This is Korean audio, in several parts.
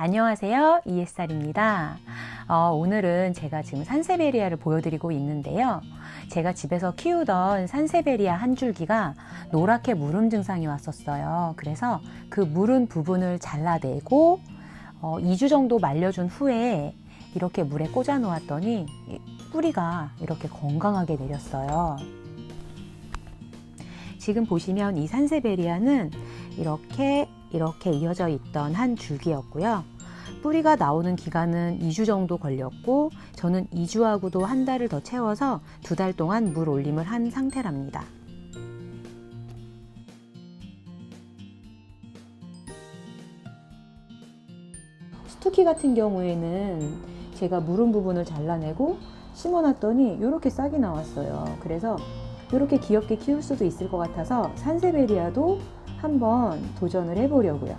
안녕하세요. 이햇살입니다. 어, 오늘은 제가 지금 산세베리아를 보여드리고 있는데요. 제가 집에서 키우던 산세베리아 한 줄기가 노랗게 무름 증상이 왔었어요. 그래서 그 무른 부분을 잘라내고 어, 2주 정도 말려준 후에 이렇게 물에 꽂아 놓았더니 이 뿌리가 이렇게 건강하게 내렸어요. 지금 보시면 이 산세베리아는 이렇게 이렇게 이어져 있던 한 줄기였고요. 뿌리가 나오는 기간은 2주 정도 걸렸고 저는 2주하고도 한 달을 더 채워서 두 달 동안 물 올림을 한 상태랍니다. 스투키 같은 경우에는 제가 무른 부분을 잘라내고 심어놨더니 이렇게 싹이 나왔어요. 그래서 이렇게 귀엽게 키울 수도 있을 것 같아서 산세베리아도 한번 도전을 해보려고요.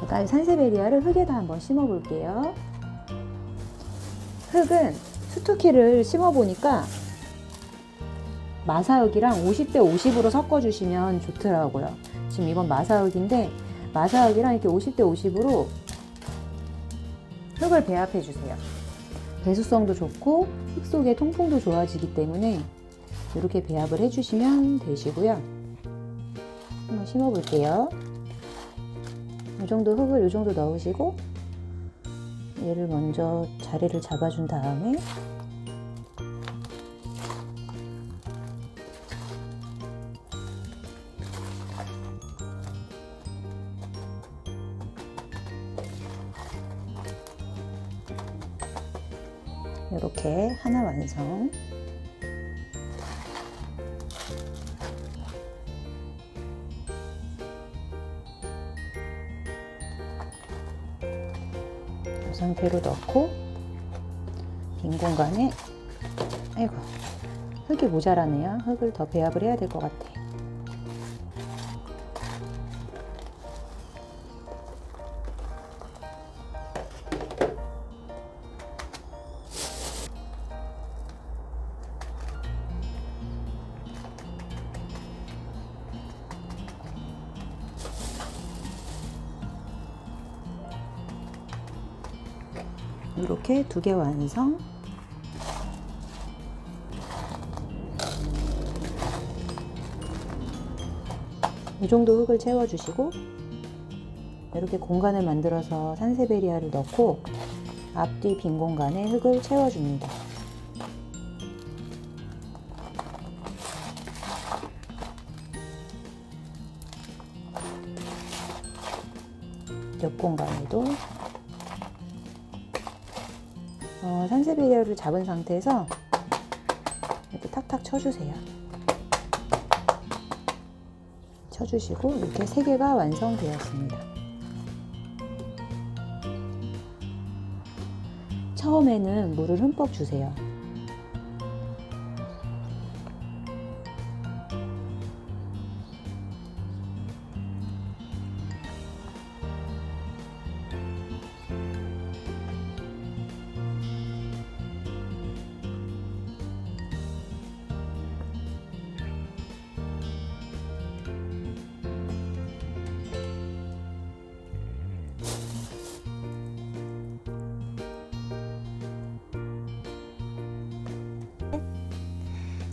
제가 산세베리아를 흙에다 한번 심어 볼게요. 흙은 스투키를 심어 보니까 마사흙이랑 50대 50으로 섞어 주시면 좋더라고요. 지금 이건 마사흙인데 마사흙이랑 이렇게 50대 50으로 흙을 배합해 주세요. 배수성도 좋고 흙 속의 통풍도 좋아지기 때문에 이렇게 배합을 해주시면 되시고요. 한번 심어 볼게요. 이 정도 흙을 이 정도 넣으시고 얘를 먼저 자리를 잡아준 다음에 이렇게 하나 완성. 이 상태로 넣고 빈 공간에 아이고 흙이 모자라네요. 흙을 더 배합을 해야 될 것 같아. 이렇게 두 개 완성. 이 정도 흙을 채워주시고 이렇게 공간을 만들어서 산세베리아를 넣고 앞뒤 빈 공간에 흙을 채워줍니다. 옆 공간에도 어, 산세베리아를 잡은 상태에서 이렇게 탁탁 쳐주세요. 쳐주시고 이렇게 세 개가 완성되었습니다. 처음에는 물을 흠뻑 주세요.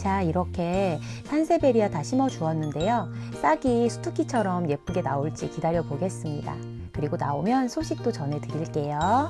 자, 이렇게 산세베리아 다 심어 주었는데요. 싹이 스투키처럼 예쁘게 나올지 기다려 보겠습니다. 그리고 나오면 소식도 전해 드릴게요.